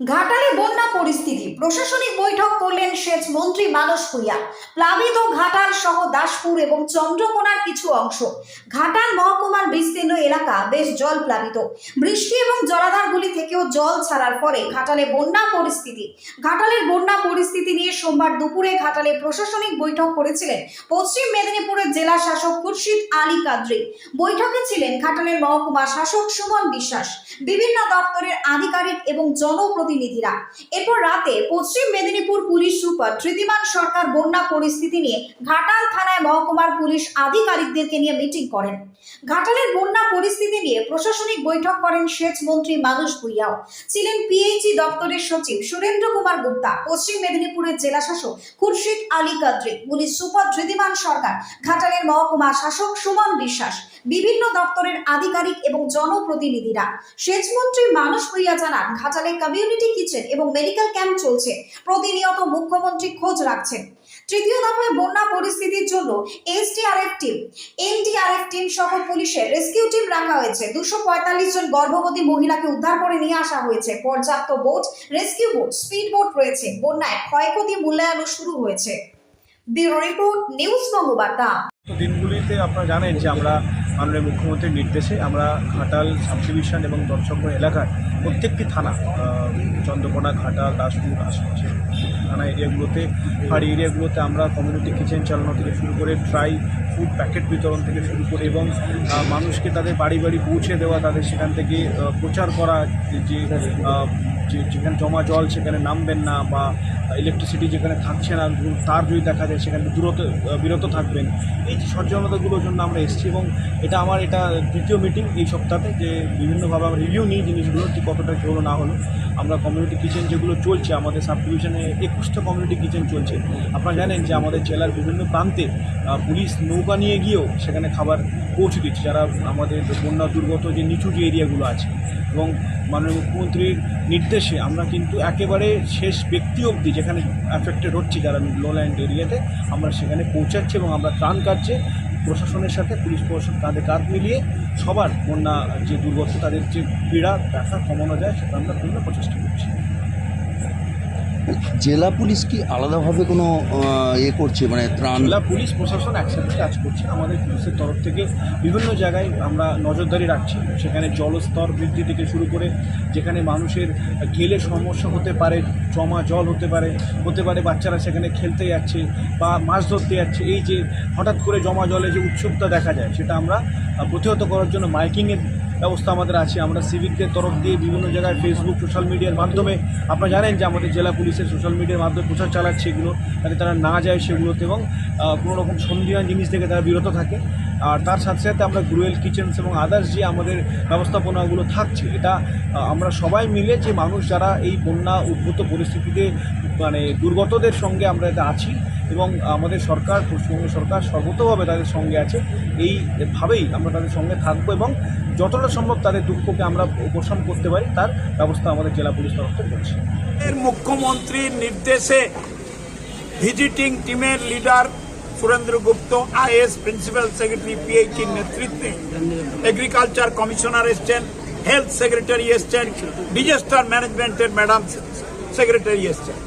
ঘাটালে বন্যা পরিস্থিতি। প্রশাসনিক বৈঠক করলেন সেচ মন্ত্রী মানস ভূঁইয়া। প্লাবিত ঘাটাল সহ দাসপুর এবং চন্দ্রকোনার কিছু অংশ। ঘাটাল মহকুমার বিস্তীর্ণ এলাকা বেশ জল প্লাবিত। বৃষ্টি এবং জলাধারগুলি থেকেও জল ছাড়ার ফলে ঘাটালে বন্যা পরিস্থিতি। ঘাটালের বন্যা পরিস্থিতি নিয়ে সোমবার দুপুরে ঘাটালে প্রশাসনিক বৈঠক করেছিলেন পশ্চিম মেদিনীপুরের জেলা শাসক খুরশিদ আলী কাদ্রি। বৈঠকে ছিলেন ঘাটালের মহকুমা শাসক সুমন বিশ্বাস। বিভিন্ন দপ্তরের আধিকারিক এবং জনপ্রতিনিধিরা এরপর রাতে পশ্চিম মেদিনীপুর পুলিশ সুপার ধৃতিমান সরকার বন্যা পরিস্থিতি নিয়ে ঘাটাল থানায় মহকুমার পুলিশ আধিকারিকদেরকে নিয়ে মিটিং করেন। ঘাটালের বন্যা পরিস্থিতি নিয়ে প্রশাসনিক বৈঠক করেন সেচ মন্ত্রী মানুষ ভুইয়াও। ছিলেন পিএইচই দপ্তরের সচিব সুরেন্দ্র কুমার গুপ্তা, পশ্চিম মেদিনীপুরের জেলা শাসক খুরশিদ আলী কাদ্রি, পুলিশ সুপার ধৃতিমান সরকার ঘাটালের মহকুমা শাসক সুমন বিশ্বাস, বিভিন্ন দপ্তরের আধিকারিক এবং জনপ্রতিনিধিরা। সেচমন্ত্রী মানস ভূঁইয়া জানান, ঘাটালে কমিউনিটি কিচেন এবং মেডিকেল ক্যাম্প চলছে। প্রতিনিয়ত মুখ্যমন্ত্রী খোঁজ রাখছেন। তৃতীয় দফায় বন্যা পরিস্থিতির জন্য এসডিআরএফ টিম এনডিআরএফ টিম সহ পুলিশের রেস্কিউ টিম রাখা হয়েছে। দুশো জন গর্ভবতী মহিলাকে উদ্ধার করে নিয়ে আসা হয়েছে। পর্যাপ্ত boat rescue boat speed boat রয়েছে। বন্যায় ক্ষয়ক্ষতি মূল্যায়নও শুরু হয়েছে। ব্যুরো রিপোর্ট, নিউজ বঙ্গবার্তা তো আপনারা জানেন যে আমরা মাননীয় মুখ্যমন্ত্রীর নির্দেশে আমরা ঘাটাল সাব ডিভিশন এবং দর্শকগণ এলাকার প্রত্যেকটি থানা চন্দ্রকোনা, ঘাটাল, দাসপুর, আশেপাশে এরিয়াগুলোতে। পাহাড়ি এরিয়াগুলোতে আমরা কমিউনিটি কিচেন চালানো থেকে শুরু করে ট্রাই ফুড প্যাকেট বিতরণ থেকে শুরু করে এবং মানুষকে তাদের বাড়ি বাড়ি পৌঁছে দেওয়া, তাদের সেখান থেকে প্রচার করা, যে যে যেখানে জমা জল সেখানে নামবেন না বা ইলেকট্রিসিটি যেখানে থাকছে না তার যদি দেখা যায় সেখানে দূরত বিরত থাকবেন। এই যে সচেতনতাগুলোর জন্য আমরা এসেছি এবং এটা আমার, এটা দ্বিতীয় মিটিং এই সপ্তাহে যে বিভিন্নভাবে আমরা রিভিউ নিই জিনিসগুলো কতটা হলো না হলো। আমরা কমিউনিটি কিচেন যেগুলো চলছে, আমাদের সাব ডিভিশনে একুশটা কমিউনিটি কিচেন চলছে। আপনারা জানেন যে আমাদের জেলার বিভিন্ন প্রান্তে পুলিশ নৌকা নিয়ে গিয়েও সেখানে খাবার পৌঁছে দিচ্ছে। যারা আমাদের বন্যা দুর্গত যে নিচু যে এরিয়াগুলো আছে এবং মাননীয় মুখ্যমন্ত্রীর নির্দেশে আমরা কিন্তু একেবারে শেষ ব্যক্তি অবধি যেখানে অ্যাফেক্টেড হচ্ছে যারা লোল্যান্ড এরিয়াতে, আমরা সেখানে পৌঁছাচ্ছি এবং আমরা ত্রাণ কার্যে প্রশাসনের সাথে পুলিশ প্রশাসন কাঁধে কাঁধ মিলিয়ে সবার বন্যা যে দুর্গত তাদের যে পীড়া, ব্যথা কমানো যায়, সেটা আমরা পূর্ণ প্রচেষ্টা করছি। জেলা পুলিশ কি আলাদাভাবে কোনো ইয়ে করছে? মানে ত্রাণ জেলা পুলিশ, প্রশাসন একসাথে কাজ করছে। আমাদের পুলিশের তরফ থেকে বিভিন্ন জায়গায় আমরা নজরদারি রাখছি। সেখানে জলস্তর বৃদ্ধি থেকে শুরু করে যেখানে মানুষের গেলে সমস্যা হতে পারে, জমা জল হতে পারে হতে পারে বাচ্চারা সেখানে খেলতে যাচ্ছে বা মাছ ধরতে যাচ্ছে। এই যে হঠাৎ করে জমা জলে যে উৎসুকতা দেখা যায়, সেটা আমরা প্রতিহত করার জন্য মাইকিংয়ের ব্যবস্থা আমাদের আছে। আমরা সিভিকদের তরফ দিয়ে বিভিন্ন জায়গায় ফেসবুক সোশ্যাল মিডিয়ার মাধ্যমে আপনারা জানেন যে আমাদের জেলা পুলিশের সোশ্যাল মিডিয়ার মাধ্যমে প্রচার চালাচ্ছে এগুলো, যাতে তারা না যায় সেগুলোতে এবং কোনো রকম সন্ধিহান জিনিস থেকে তারা বিরত থাকে। আর তার সাথে সাথে আমরা গ্রুয়েল কিচেন্স এবং আদার্স যে আমাদের ব্যবস্থাপনাগুলো থাকছে, এটা আমরা সবাই মিলে যে মানুষ যারা এই বন্যা উদ্ভূত পরিস্থিতিতে মানে দুর্গতদের সঙ্গে আমরা এটা আছি এবং আমাদের সরকার, পশ্চিমবঙ্গ সরকার সর্বতভাবে তাদের সঙ্গে আছে এইভাবেই আমরা তাদের সঙ্গে থাকব এবং যতটা সম্ভব তাদের দুঃখকে আমরা উপশম করতে পারি, তার ব্যবস্থা আমাদের জেলা পুলিশ তরফ থেকে করছে। মুখ্যমন্ত্রীর নির্দেশে ভিজিটিং টিমের leader Surendra Gupta IAS principal secretary পিএইচির নেতৃত্বে এগ্রিকালচার কমিশনার এসছেন হেলথ সেক্রেটারি এসছেন ডিজাস্টার ম্যানেজমেন্টের ম্যাডাম সেক্রেটারি এসছেন।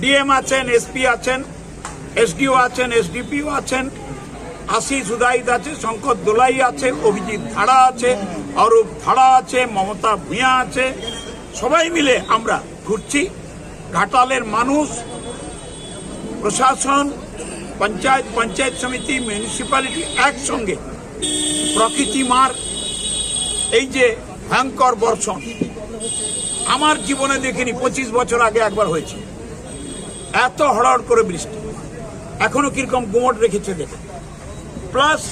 ডিএম আছেন এসপি আছেন এসডিও আছেন এসডিপিও আছেন, আশিস উদাইদ আছে, শঙ্কর দোলাই আছে, অভিজিৎ ধাড়া আছে, অরূপ ধাড়া আছে, মমতা ভূঁয়া আছে। সবাই মিলে আমরা ঘুরছি। ঘাটালের মানুষ, প্রশাসন পঞ্চায়েত পঞ্চায়েত সমিতি মিউনিসিপ্যালিটি একসঙ্গে প্রকৃতি মার, এই যে ভয়ঙ্কর বর্ষণ, আমার জীবনে দেখিনি, পঁচিশ বছর আগে একবার হয়েছে। এত হড়হড় করে বৃষ্টি, এখনও কীরকম গুমট রেখেছে দেখে প্লাস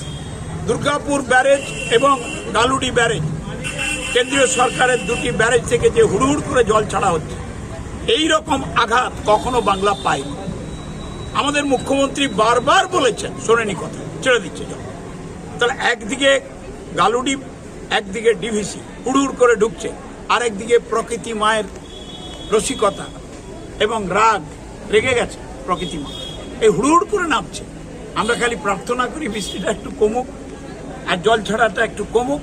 দুর্গাপুর ব্যারেজ এবং ডালুডি ব্যারেজ, কেন্দ্রীয় সরকারের দুটি ব্যারেজ থেকে যে হুড়হুড় করে জল ছাড়া হচ্ছে এই রকম আঘাত কখনো বাংলা পায়নি। আমাদের মুখ্যমন্ত্রী বারবার বলেছেন, শোনেনি কথা, ছেড়ে দিচ্ছে জল। তাহলে একদিকে গালুডি, একদিকে ডিভিসি হুড়হুড় করে ঢুকছে, আরেকদিকে প্রকৃতি মায়ের রসিকতা এবং রাগ রেগে গেছে প্রকৃতি মা এই হুড়হুড় করে নামছে। আমরা খালি প্রার্থনা করি বৃষ্টিটা একটু কমুক আর জল ছাড়াটা একটু কমুক।